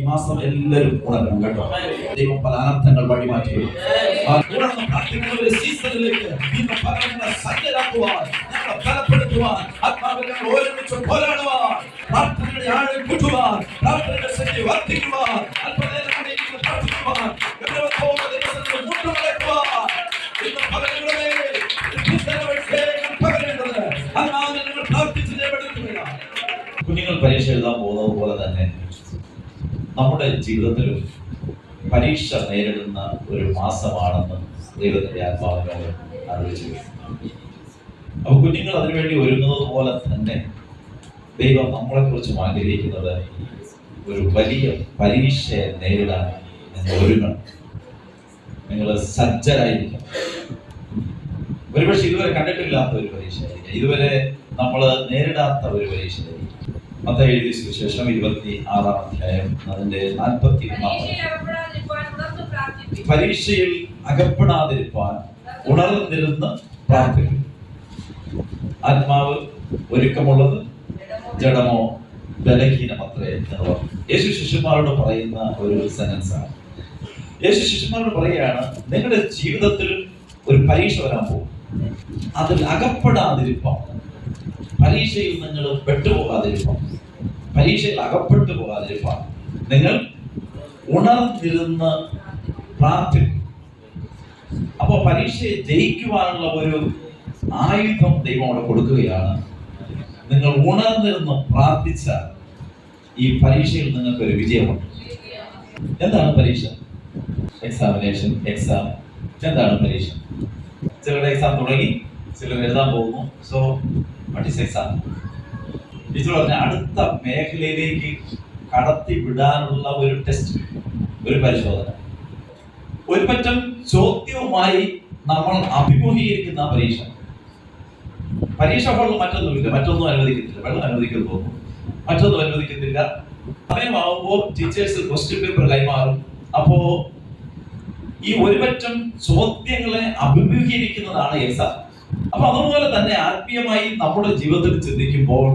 ഈ മാസം എല്ലാവരും ഉണരണം കേട്ടോ. ദൈവം പല അനർത്ഥങ്ങൾ വഴി മാറ്റി കുഞ്ഞുങ്ങൾ പരീക്ഷ എഴുതാൻ തന്നെ നമ്മുടെ ജീവിതത്തിലും പരീക്ഷ നേരിടുന്ന ഒരു മാസമാണെന്ന് ദൈവത്തിന്റെ ആത്മാവിനോട് അറിയിച്ചു അപ്പൊ കുഞ്ഞുങ്ങൾ അതിനുവേണ്ടി ഒരുങ്ങുന്നത് പോലെ തന്നെ ദൈവം നമ്മളെ കുറിച്ചും ആഗ്രഹിക്കുന്നത് ഒരു വലിയ പരീക്ഷയെ നേരിടാൻ നിങ്ങൾ ഒരുങ്ങണം. നിങ്ങൾ സജ്ജരായിരിക്കണം. ഒരുപക്ഷെ ഇതുവരെ കണ്ടിട്ടില്ലാത്ത ഒരു പരീക്ഷയായിരിക്കും. ഇതുവരെ നമ്മൾ നേരിടാത്ത ഒരു പരീക്ഷയായിരിക്കും. മത്ത എഴുതിയ സുവിശേഷം ഇരുപത്തി ആറാം അധ്യായം അതിന്റെ നാൽപ്പത്തി ഒന്നാം പരീക്ഷയിൽ അകപ്പെടാതിരിക്കാൻ. ഉണർന്നിരുന്ന് പ്രാർത്ഥിക്കും. ആത്മാവ് ഒരുക്കമുള്ളത് ജഡമോ ബലഹീനമത്രേ എന്ന് പറഞ്ഞു. യേശു ശിഷ്യന്മാരോട് പറയുന്ന ഒരു സെനൻസ് ആണ്. യേശു ശിഷ്യന്മാരോട് പറയുകയാണ് നിങ്ങളുടെ ജീവിതത്തിൽ ഒരു പരീക്ഷ വരാൻ പോകും. അതിൽ അകപ്പെടാതിരിപ്പം പരീക്ഷയിൽ നിങ്ങൾ പെട്ടുപോകാതിരിപ്പം. പരീക്ഷയിൽ അകപ്പെട്ടു പോകാതിരിപ്പം. നിങ്ങൾ ഉണർന്നിരുന്ന് പ്രാർത്ഥിക്കും. അപ്പൊ പരീക്ഷയെ ജയിക്കുവാനുള്ള ഒരു ആയുധം ദൈവം അവിടെ കൊടുക്കുകയാണ്. നിങ്ങൾ ഉണർന്നിരുന്ന് പ്രാർത്ഥിച്ച ഈ പരീക്ഷയിൽ നിങ്ങൾക്ക് ഒരു വിജയമുണ്ട്. എന്താണ് പരീക്ഷ? എക്സാമിനേഷൻ എക്സാം എന്താണ് പരീക്ഷ? ചിലരുടെ എക്സാം തുടങ്ങി ചിലർ എഴുതാൻ പോകുന്നു. സോ എക്സാം ടീച്ചർ പറഞ്ഞ അടുത്ത മേഖലയിലേക്ക് കടത്തി വിടാനുള്ള ഒരു ടെസ്റ്റ് ഒരു പരിശോധന. ഒരു പറ്റം ചോദ്യവുമായി നമ്മൾ അഭിമുഖീകരിക്കുന്ന പരീക്ഷ. പരീക്ഷ ഫലം മറ്റൊന്നുമില്ല മറ്റൊന്നും അനുവദിക്കുന്നില്ല വെള്ളം അനുവദിക്കുന്നു പോകും മറ്റൊന്നും അനുവദിക്കുന്നില്ല സമയമാവുമ്പോൾ ടീച്ചേഴ്സ് ക്വസ്റ്റ്യൻ പേപ്പർ കൈമാറും. അപ്പോ ഈ ഒരുപറ്റം ചോദ്യങ്ങളെ അഭിമുഖീകരിക്കുന്നതാണ് എക്സാം. അപ്പൊ അതുപോലെ തന്നെ ആത്മീയമായി നമ്മുടെ ജീവിതത്തിൽ ചിന്തിക്കുമ്പോൾ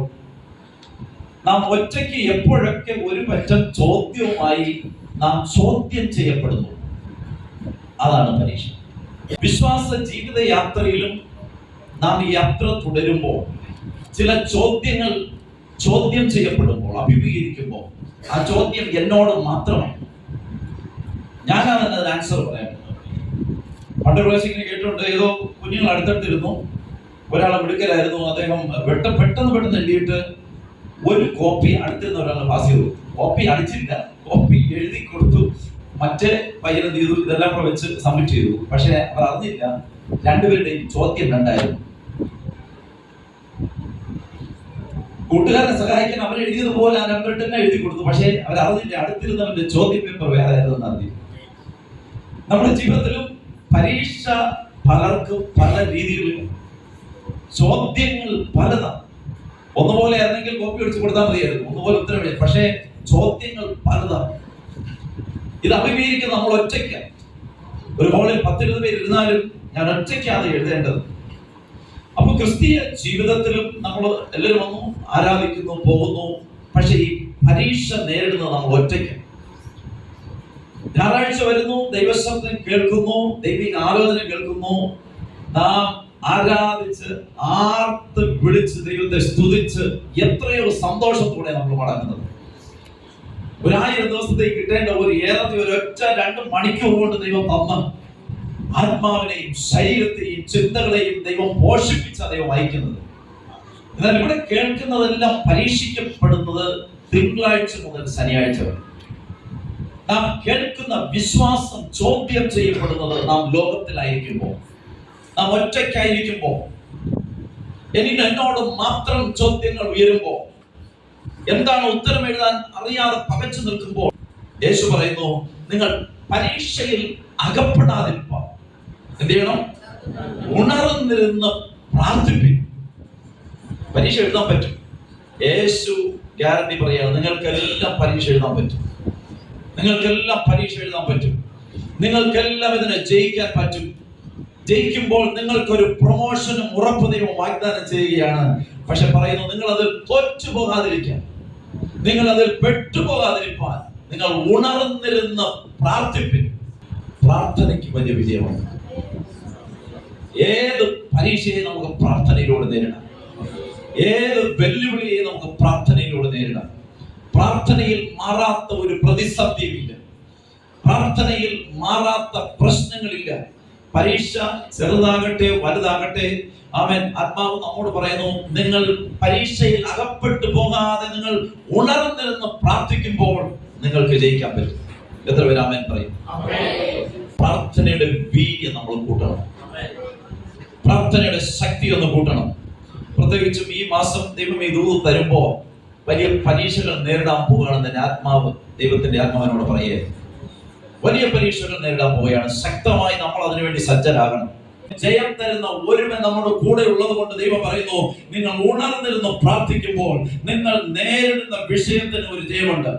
നാം ഒറ്റയ്ക്ക് എപ്പോഴൊക്കെ ഒരു പറ്റം ചോദ്യവുമായി നാം ചോദ്യം ചെയ്യപ്പെടുന്നു? അതാണ് പരീക്ഷ. വിശ്വാസ ജീവിത യാത്രയിലും നാം യാത്ര തുടരുമ്പോൾ ചില ചോദ്യങ്ങൾ ചോദ്യം ചെയ്യപ്പെടുമ്പോൾ അഭിമുഖീകരിക്കുമ്പോൾ ആ ചോദ്യം എന്നോട് മാത്രമാണ് ഞാനാണ് അതിന് ആൻസർ പറയാൻ പണ്ട് പ്രാവശ്യം കേട്ടിട്ടുണ്ട് ഏതോ കുഞ്ഞുങ്ങൾ അടുത്തടുത്തിരുന്നു. ഒരാളെ മിടുക്കലായിരുന്നു അദ്ദേഹം വെട്ട പെട്ടെന്ന് പെട്ടെന്ന് എഴുതിയിട്ട് ഒരു കോപ്പി അടുത്തിരുന്ന ഒരാൾ പാസ് ചെയ്തു. കോപ്പി അടിച്ചില്ല. കോപ്പി എഴുതി കൊടുത്തു. മറ്റേ പയ്യൻ എന്ത് ചെയ്തു ഇതെല്ലാം കൂടെ വെച്ച് സബ്മിറ്റ് ചെയ്തു. പക്ഷെ അവർ അറിഞ്ഞില്ല. രണ്ടുപേരുടെയും ചോദ്യം രണ്ടായിരുന്നു. കൂട്ടുകാരനെ സഹായിക്കാൻ അവർ എഴുതിയതുപോലെ ആ നമ്പർ തന്നെ എഴുതി കൊടുത്തു. പക്ഷേ അവർ അറിഞ്ഞില്ല. അടുത്തിരുന്നവന്റെ ചോദ്യ പേപ്പർ വേറെ ആയിരുന്നു അറിഞ്ഞു നമ്മുടെ ജീവിതത്തിലും പരീക്ഷ പലർക്കും പല രീതിയിലും ചോദ്യങ്ങൾ പലതാണ് ഒന്നുപോലെ ആയിരുന്നെങ്കിൽ കോപ്പി അടിച്ചു കൊടുത്താൽ മതിയായിരുന്നു. ഒന്നുപോലെ ഉത്തരം എഴുതി പക്ഷേ ചോദ്യങ്ങൾ പലതാണ് ഇത് അഭിമുഖീകരിക്കുന്ന നമ്മൾ ഒറ്റയ്ക്കാണ് ഒരു ഹോളിൽ പത്തിരുപത് പേര് ഇരുന്നാലും ഞാൻ ഒറ്റയ്ക്കാണ് എഴുതേണ്ടത്. അപ്പൊ ക്രിസ്തീയ ജീവിതത്തിലും നമ്മൾ എല്ലാവരും വന്നു ആരാധിക്കുന്നു പോകുന്നു. പക്ഷെ ഈ പരീക്ഷ നേരിടുന്നത് നമ്മൾ ഒറ്റയ്ക്ക്. ഞായറാഴ്ച വരുന്നു ദൈവശബ്ദം കേൾക്കുന്നു ദൈവിക ആലോചന കേൾക്കുന്നു. നാം ആരാധിച്ച് ആർത്ത് വിളിച്ച് ദൈവത്തെ സ്തുതിച്ച് എത്രയോ സന്തോഷത്തോടെ നമ്മൾ മടങ്ങുന്നത് ഒരായിരം ദിവസത്തേക്ക് കിട്ടേണ്ട ഒരു ഏറെ ഒരു ഒറ്റ രണ്ട് മണിക്കൂർ കൊണ്ട് ദൈവം തന്ന ആത്മാവിനെയും ശരീരത്തെയും ചിന്തകളെയും ദൈവം പോഷിപ്പിച്ച ദൈവം അയക്കുന്നത് എന്നാൽ ഇവിടെ കേൾക്കുന്നതെല്ലാം പരീക്ഷിക്കപ്പെടുന്നത് തിങ്കളാഴ്ച മുതൽ ശനിയാഴ്ച വരെ. നാം കേൾക്കുന്ന വിശ്വാസം ചോദ്യം ചെയ്യപ്പെടുന്നത് നാം ലോകത്തിലായിരിക്കുമ്പോൾ. നാം ഒറ്റയ്ക്കായിരിക്കുമ്പോൾ. എനിക്ക് എന്നോട് മാത്രം ചോദ്യങ്ങൾ ഉയരുമ്പോൾ. എന്താണ് ഉത്തരം എഴുതാൻ അറിയാതെ പകച്ചു നിൽക്കുമ്പോൾ? യേശു പറയുന്നു നിങ്ങൾ പരീക്ഷയിൽ അകപ്പെടാതിരിക്കുക എന്ത് ചെയ്യണം? ഉണർന്നിരുന്ന് പ്രാർത്ഥിപ്പിക്കും പരീക്ഷ എഴുതാൻ പറ്റും. യേശു ഗ്യാരണ്ടി പറയാണ് നിങ്ങൾക്കെല്ലാം പരീക്ഷ എഴുതാൻ പറ്റും. നിങ്ങൾക്കെല്ലാം പരീക്ഷ എഴുതാൻ പറ്റും. നിങ്ങൾക്കെല്ലാം ഇതിനെ ജയിക്കാൻ പറ്റും. ജയിക്കുമ്പോൾ നിങ്ങൾക്കൊരു പ്രൊമോഷനും ഉറപ്പ് ദൈവം വാഗ്ദാനം ചെയ്യുകയാണ്. പക്ഷെ പറയുന്നു നിങ്ങൾ അതിൽ തോറ്റു പോകാതിരിക്കാൻ നിങ്ങൾ അതിൽ പെട്ടുപോകാതിരിക്കാൻ നിങ്ങൾ ഉണർന്നിരുന്ന് പ്രാർത്ഥിപ്പിൻ. പ്രാർത്ഥനയ്ക്ക് വലിയ വിജയമാണ്. ഏത് പരീക്ഷയെ നമുക്ക് പ്രാർത്ഥനയിലൂടെ നേരിടാം? ഏത് വെല്ലുവിളിയെ നമുക്ക് പ്രാർത്ഥനയിലൂടെ നേരിടാം? പ്രാർത്ഥനയിൽ മാറാത്ത ഒരു പ്രതിസന്ധിയുമില്ല. പ്രാർത്ഥനയിൽ മാറാത്ത പ്രശ്നങ്ങളില്ല. പരീക്ഷ ചെറുതാകട്ടെ വലുതാകട്ടെ അവൻ ആത്മാവ് നമ്മോട് പറയുന്നു നിങ്ങൾ പരീക്ഷയിൽ അകപ്പെട്ടു പോകാതെ നിങ്ങൾ ഉണർന്നിരുന്ന് പ്രാർത്ഥിക്കുമ്പോൾ നിങ്ങൾക്ക് ജയിക്കാൻ പറ്റും. എത്ര പേര് ആമേൻ പറയും? പ്രാർത്ഥനയുടെ വീര്യം നമ്മൾ കൂട്ടണം. പ്രാർത്ഥനയുടെ ശക്തി ഒന്ന് കൂട്ടണം. പ്രത്യേകിച്ചും ഈ മാസം ദൈവം ഈ ദൂത് തരുമ്പോ വലിയ പരീക്ഷകൾ നേരിടാൻ പോവുകയാണെന്ന് എന്റെ ആത്മാവ് ദൈവത്തിന്റെ ആത്മാവിനോട് പറയേ വലിയ പരീക്ഷകൾ നേരിടാൻ പോവുകയാണ്. ശക്തമായി നമ്മൾ അതിനുവേണ്ടി സജ്ജരാകണം. ജയം തരുന്ന ഒരുവൻ നമ്മുടെ കൂടെ ഉള്ളത് കൊണ്ട് ദൈവം പറയുന്നു നിങ്ങൾ ഉണർന്നിരുന്നു പ്രാർത്ഥിക്കുമ്പോൾ നിങ്ങൾ നേരിടുന്ന വിഷയത്തിന് ഒരു ജയമുണ്ട്.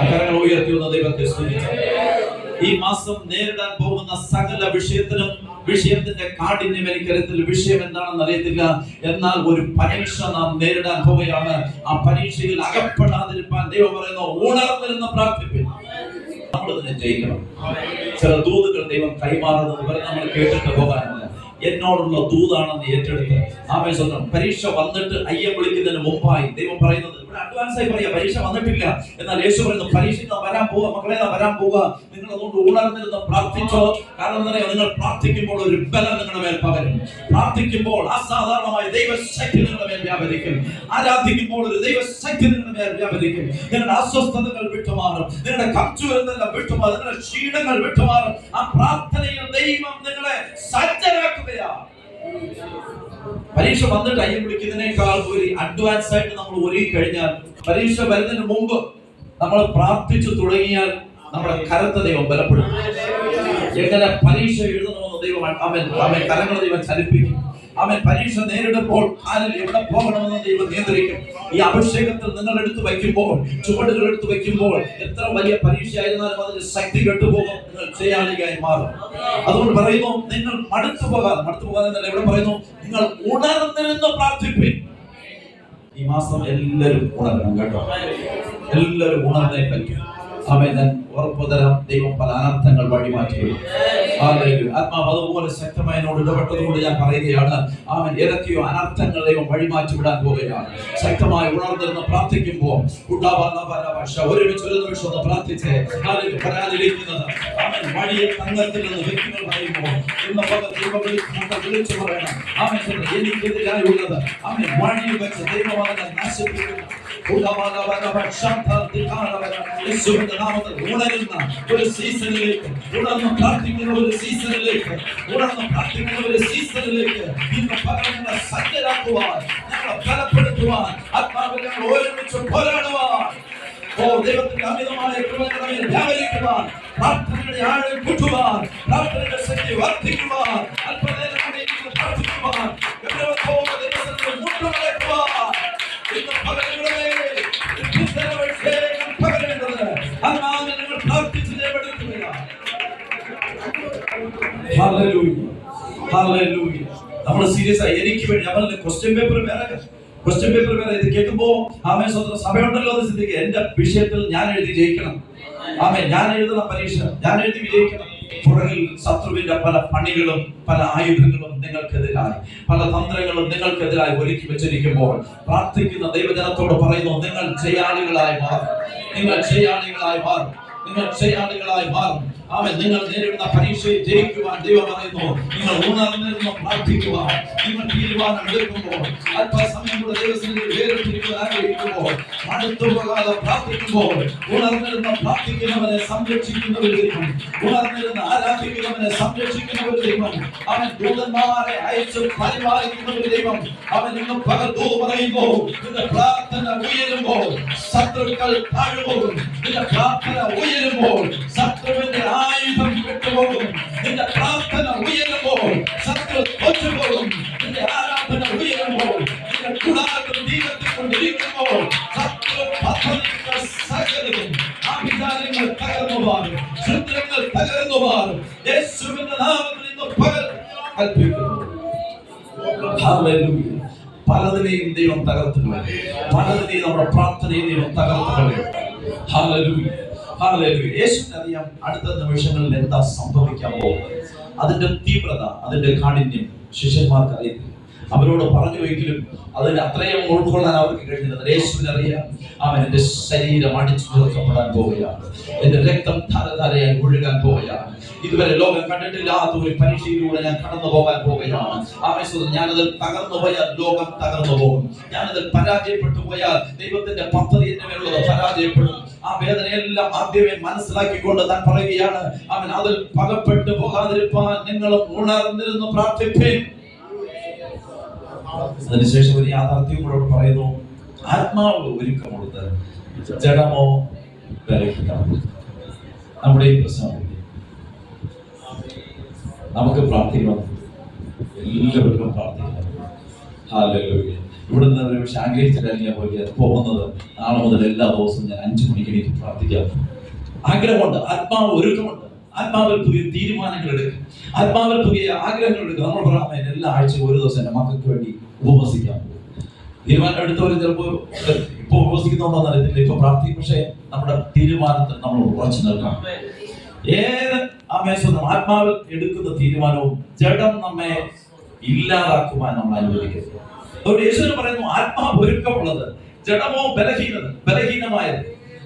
അക്കരങ്ങൾ വന്ന ദൈവത്തെ സ്തുതിച്ചു. ഈ മാസം നേരിടാൻ പോകുന്ന സകല വിഷയത്തിനും വിഷയത്തിന്റെ കാഠിന്യം എനിക്കറിയത്തില്ല. വിഷയം എന്താണെന്ന് അറിയത്തില്ല. എന്നാൽ ഒരു പരീക്ഷ നാം നേരിടാൻ പോവുകയാണ്. ആ പരീക്ഷയിൽ അകപ്പെടാതിരിക്കാൻ ദൈവം പറയുന്നു ഉണർന്നിരുന്ന് പ്രാർത്ഥിപ്പിൻ. നമ്മൾ ഇതിനെ ജയിക്കണം. ചില ദൂതുകൾ ദൈവം കൈമാറുന്നത് വരെ നമ്മൾ കേട്ടിട്ട് പോകാനില്ല എന്നോടുള്ള ദൂതാണെന്ന് ഏറ്റെടുത്ത് ആമേ സ്വന്തം. പരീക്ഷ വന്നിട്ട് അയ്യം വിളിക്കുന്നതിന് മുമ്പായി ദൈവം പറയുന്നത് ഇവിടെ അഡ്വാൻസ് ആയി പറയാം പരീക്ഷ വന്നിട്ടില്ല. എന്നാൽ യേശു പറയുന്നു പരീക്ഷ വരാൻ പോവുക മക്കളെ വരാൻ പോവുക നിങ്ങൾ അതുകൊണ്ട് ഉണർന്നിരുന്ന് പ്രാർത്ഥിച്ചോ. കാരണം എന്താ നിങ്ങൾ പ്രാർത്ഥിക്കുമ്പോൾ ഒരു ബലം നിങ്ങളുടെ മേൽ പകരും. പ്രാർത്ഥിക്കുമ്പോൾ അസാധാരണമായ ദൈവശക്തി നിങ്ങളുടെ മേൽ വ്യാപരിക്കും. ആരാധിക്കുമ്പോൾ ഒരു ദൈവശക്തി നിങ്ങളുടെ മേൽ വ്യാപരിക്കും. നിങ്ങളുടെ അസ്വസ്ഥതകൾ വിട്ടുമാറും. നിങ്ങളുടെ കച്ചുവരുന്നെല്ലാം വിട്ടുമാറും. നിങ്ങളുടെ ക്ഷീണങ്ങൾ വിട്ടുമാറും. ആ പ്രാർത്ഥനയിൽ ദൈവം നിങ്ങളെ സജ്ജരാക്കുകയാണ് പരീക്ഷ വന്നിട്ട് അയ്യം വിളിക്കുന്നതിനേക്കാൾ ഒരു അഡ്വാൻസ് ആയിട്ട് നമ്മൾ ഒരുങ്ങി കഴിഞ്ഞാൽ പരീക്ഷ വരുന്നതിന് മുമ്പ് നമ്മൾ പ്രാർത്ഥിച്ചു തുടങ്ങിയാൽ നമ്മുടെ കരത്തെ ദൈവം ബലപ്പെടും എങ്ങനെ പരീക്ഷ എഴുതണമെന്ന് ദൈവം അവൻ അവൻ കരങ്ങൾ ദൈവം ചലിപ്പിക്കും. അവൻ പരീക്ഷ നേരിടുമ്പോൾ കാലിൽ എവിടെ പോകണമെന്ന് ദൈവം നിയന്ത്രിക്കും. ഈ അഭിഷേകത്തിൽ നിങ്ങൾ എടുത്തു വയ്ക്കുമ്പോൾ ചുവടുകൾ എടുത്തു വയ്ക്കുമ്പോൾ എത്ര വലിയ പരീക്ഷ ആയിരുന്നാലും അതിന് ശക്തി കെട്ടുപോകും. നിങ്ങൾ ചെയ്യാളികയായി മാറും. അതുകൊണ്ട് പറയുന്നു നിങ്ങൾ മടുത്തു പോകാതെ മടുത്തു പോകാതെ എന്നല്ല പറയുന്നു നിങ്ങൾ ഉണർന്നിരുന്ന് പ്രാർത്ഥിപ്പിൻ. ഈ മാസം എല്ലാവരും ഉണരണം കേട്ടോ. എല്ലാവരും ഉണർന്നേ പറ്റും. ആമേ ഞാൻ ഉറപ്പു തരാം ദൈവം പല അനർത്ഥങ്ങൾ വഴിമാറ്റി. ആത്മാവ് അതുപോലെ ശക്തമായി എന്നോട് ഇടപെട്ടതുകൊണ്ട് ഞാൻ പറയുകയാണ് അവൻ ഏതൊക്കെയോ അനർത്ഥങ്ങൾ ദൈവം വഴിമാറ്റി വിടാൻ പോവുകയാണ്. ശക്തമായി ഉണർന്നിരുന്ന് പ്രാർത്ഥിക്കുമ്പോൾ ഒരുമിച്ച് ഒരു നിമിഷം ഒന്ന് പ്രാർത്ഥിച്ച്. പരാതിരിക്കുന്നത് അവൻ വഴിയെ തങ്ങത്തിൽ നിന്ന് വ്യക്തികൾ പറയുമ്പോൾ ഇന്ന് ദൈവം വിളിച്ചു പറയണം. അവൻ എനിക്കെതിരായുള്ളത് അവൻ വഴിയിൽ വെച്ച് ദൈവം അവനെ നശിപ്പിക്കുന്നു ഉണരുന്ന ഒരു സീസണിലേക്ക് ഉണർന്ന് പ്രാർത്ഥിക്കുന്ന ഒരു സീസണിലേക്ക് ഉണർന്ന് പ്രാർത്ഥിക്കുന്ന ഒരു സീസണിലേക്ക് ഇന്ന് പകരങ്ങളെ സജ്ജരാക്കുവാൻ ഞങ്ങളെ ബലപ്പെടുത്തുവാൻ ആത്മാവിൽ ഞങ്ങൾ ഒരുമിച്ച് പോരാടുവാൻ ഓ ദൈവത്തിന്റെ അമിതമായ കൃപകളെ വ്യാപരിക്കുവാൻ പ്രാർത്ഥനയുടെ ആഴം കൂട്ടുവാൻ പ്രാർത്ഥനയുടെ ശക്തി വർദ്ധിക്കുവാൻ അല്പനേരം പ്രാർത്ഥിക്കുവാൻ. വേണ്ടി നമ്മൾ ക്വസ്റ്റ്യൻ പേപ്പർ വേറെ ക്വസ്റ്റ്യൻ പേപ്പർ വേറെ ഇത് കേൾക്കുമ്പോ ആമേ സ്വന്തം സഭയുണ്ടല്ലോ എന്ന് ചിന്തിക്കുക എന്റെ വിഷയത്തിൽ ഞാൻ എഴുതി ജയിക്കണം. ആമേ ഞാൻ എഴുതുന്ന പരീക്ഷ ഞാൻ എഴുതി വിജയിക്കണം. പുറകിൽ ശത്രുവിന്റെ പല പണികളും പല ആയുധങ്ങളും നിങ്ങൾക്കെതിരായി പല തന്ത്രങ്ങളും നിങ്ങൾക്കെതിരായി ഒരുക്കി വെച്ചിരിക്കുമ്പോൾ പ്രാർത്ഥിക്കുന്ന ദൈവജനത്തോട് പറയുന്നു നിങ്ങൾ ചെയ്യാളികളായി മാറും. നിങ്ങൾ ചെയ്യാളികളായി മാറും. നിങ്ങൾ ചെയ്യാളികളായി മാറും. അവൻ നിങ്ങൾ നേരിടുന്ന പരീക്ഷയെ ജയിക്കുവാൻ ദൈവം പറയുന്നു. നിങ്ങൾ ഉണർന്നിരുന്നു പ്രാർത്ഥിക്കുവാൻ നിങ്ങൾ തീരുമാനം എടുക്കുമ്പോൾ അല്പസമയം കൂടെ ദൈവസന്നിധിയിൽ വേറിട്ടിരിക്കുവാൻ ആഗ്രഹിക്കുമ്പോൾ അടുത്തു പോകാതെ പ്രാർത്ഥിക്കുമ്പോൾ ഉണർന്നിരുന്ന പ്രാർത്ഥിക്കുന്നവനെ സംരക്ഷിക്കുന്ന ഒരു ഉണർന്നിരുന്ന് ആരാധിക്കുന്നവനെ സംരക്ഷിക്കുന്ന ഒരു അവൻ ദൂതന്മാരെ അയച്ച് പരിപാലിക്കുന്ന ഒരു അവൻ ഇന്ന് പകർത്തു പറയുമ്പോൾ പ്രാർത്ഥന ഉയരുമ്പോൾ ശത്രുക്കൾ താഴുപോകും നിന്റെ പ്രാർത്ഥന ഉയരുമ്പോൾ ശത്രുവിന്റെ ആയുധം വിട്ടുപോകും നിന്റെ പ്രാർത്ഥന ഉയരുമ്പോൾ ശത്രു തോറ്റുപോകും. നിന്റെ ആരാധന ഉയരുമ്പോൾ നിന്റെ കൂടാരം ദീപത്തിൽ കൊണ്ടിരിക്കുമ്പോൾ ശത്രു പദ്ധതികൾ സകലതും ആഭിചാരങ്ങൾ തകർന്നു മാറും ചിത്രങ്ങൾ തകർന്നു മാറും യേശുവിന്റെ നാമത്തിൽ ഇന്ന് പകൽ കൽപ്പിക്കുന്നു ഹല്ലേലൂയ. പലതിനെയും ദൈവം തകർത്തുകളെ പലതിനെയും നമ്മുടെ പ്രാർത്ഥനയെ ദൈവം. ഹല്ലേലൂയ. യേശുവിന് അറിയാം അടുത്ത നിമിഷങ്ങളിൽ എന്താ സംഭവിക്കാൻ പോകുന്നത് അതിന്റെ തീവ്രത അതിന്റെ കാഠിന്യം ശിഷ്യന്മാർക്ക് അറിയില്ല അവരോട് പറഞ്ഞുവെങ്കിലും അതിന് അത്രയും ഉൾക്കൊള്ളാൻ അവർക്ക് കഴിഞ്ഞില്ല യേശുവിനറിയാം അവൻ എന്റെ ശരീരം അടിച്ചു തീർക്കപ്പെടാൻ പോവുകയാണ്. എന്റെ രക്തം ധാരധാരയായി ഒഴുകാൻ പോവുകയാണ്. ഇതുവരെ ലോകം കണ്ടിട്ടില്ലാത്ത ഒരു പരീക്ഷയിലൂടെ ഞാൻ കടന്നു പോകാൻ പോവുകയാണ്. ആവേശം ഞാനതിൽ തകർന്നു പോയാൽ ലോകം തകർന്നു പോകും. ഞാനതിൽ പരാജയപ്പെട്ടു പോയാൽ ദൈവത്തിന്റെ പദ്ധതി എന്റെ മേലുള്ളത് പരാജയപ്പെടും. ആ വേദനയെല്ലാം ആദ്യമേ മനസ്സിലാക്കിക്കൊണ്ട് താൻ പറയുകയാണ് അവൻ അതിൽ പകപ്പെട്ടു പോകാതിരിപ്പാൻ നിങ്ങളും ഉണർന്നിരുന്നു പ്രാർത്ഥിപ്പേൻ. അതിനുശേഷം ഒരു യാഥാർത്ഥ്യം കൂടെ പറയുന്നു. ആത്മാവ് ഒരുക്കം കൊടുത്ത് ജഡമോ നമ്മുടെ ഈ പ്രശ്നം നമുക്ക് പ്രാർത്ഥിക്കണം. എല്ലാവർക്കും പ്രാർത്ഥിക്കണം. ഇവിടുന്ന് ഒരു പക്ഷെ ഞാൻ പോയി പോകുന്നത് നാളെ മുതൽ എല്ലാ ദിവസവും ഞാൻ അഞ്ചു മണിക്ക് എനിക്ക് പ്രാർത്ഥിക്കാം. ആഗ്രഹമുണ്ട്. ആത്മാവ് ഒരുക്കമുണ്ട്. ആത്മാവിൽ പുതിയ തീരുമാനങ്ങൾ എടുക്കും ആത്മാവിൽ പുതിയ ആഗ്രഹങ്ങൾ എടുക്കും നമ്മൾ പറയാൻ എല്ലാ ആഴ്ചയും ഒരു ദിവസം എന്റെ മക്കൾക്ക് വേണ്ടി ഉപവസിക്കാൻ തീരുമാനം എടുത്തവർ ചിലപ്പോൾ ഇപ്പൊ ഉപവസിക്കുന്നുണ്ടോന്ന് അറിയത്തില്ല. ഇപ്പൊ പ്രാർത്ഥിക്കും പക്ഷേ നമ്മുടെ തീരുമാനത്തിൽ നമ്മൾ ഉറച്ചു നിൽക്കാം ഏത് അമേശ്വരം ആത്മാവിൽ എടുക്കുന്ന തീരുമാനവും ജഡം നമ്മെ ഇല്ലാതാക്കുവാൻ നമ്മൾ അനുവദിക്കരുത്. അതുകൊണ്ട് യേശുവിന് പറയുന്നു ആത്മാവ് ഒരുക്കമുള്ളത് ജഡമോ ബലഹീനത ബലഹീനമായത്.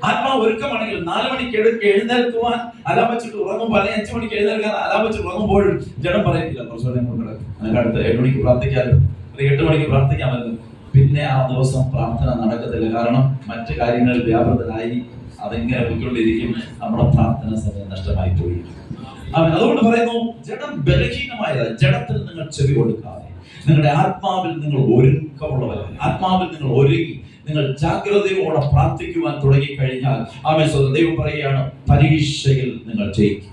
ആത്മാവ് ഒരുക്കമാണെങ്കിൽ നാല് മണിക്ക് എടു എഴുന്നേൽക്കുവാൻ അലാം വെച്ചിട്ട് ഉറങ്ങുമ്പോൾ അല്ലെങ്കിൽ അഞ്ചു മണിക്ക് എഴുന്നേൽക്കാൻ അലാം വെച്ച് ഉറങ്ങുമ്പോഴും ജഡം പറയത്തില്ല. കുറച്ചുകൂടെ അടുത്ത് ഏഴ് മണിക്ക് പ്രാർത്ഥിക്കാമല്ലോ ഒരു എട്ട് മണിക്ക് പ്രാർത്ഥിക്കാമായിരുന്നു പിന്നെ ആ ദിവസം പ്രാർത്ഥന നടക്കത്തില്ല. കാരണം മറ്റു കാര്യങ്ങൾ വ്യാപൃതരായി അതെങ്ങനെ പോയിക്കൊണ്ടിരിക്കും. നമ്മുടെ പ്രാർത്ഥന സമയം നഷ്ടമായി പോയി അതുകൊണ്ട് പറയുന്നു ജഡം ബലഹീനമായത്. ജഡത്തിൽ നിങ്ങൾ ചെവി കൊടുക്കാതെ. നിങ്ങളുടെ ആത്മാവിൽ നിങ്ങൾ ഒരുക്കമുള്ളവരാണ് ആത്മാവിൽ നിങ്ങൾ ഒരുങ്ങി നിങ്ങൾ ജാഗ്രതയോടെ പ്രാർത്ഥിക്കുവാൻ തുടങ്ങി കഴിഞ്ഞാൽ ആമേ സ്വന്തം ദൈവം പറയുകയാണ് പരീക്ഷയിൽ നിങ്ങൾ ജയിക്കും.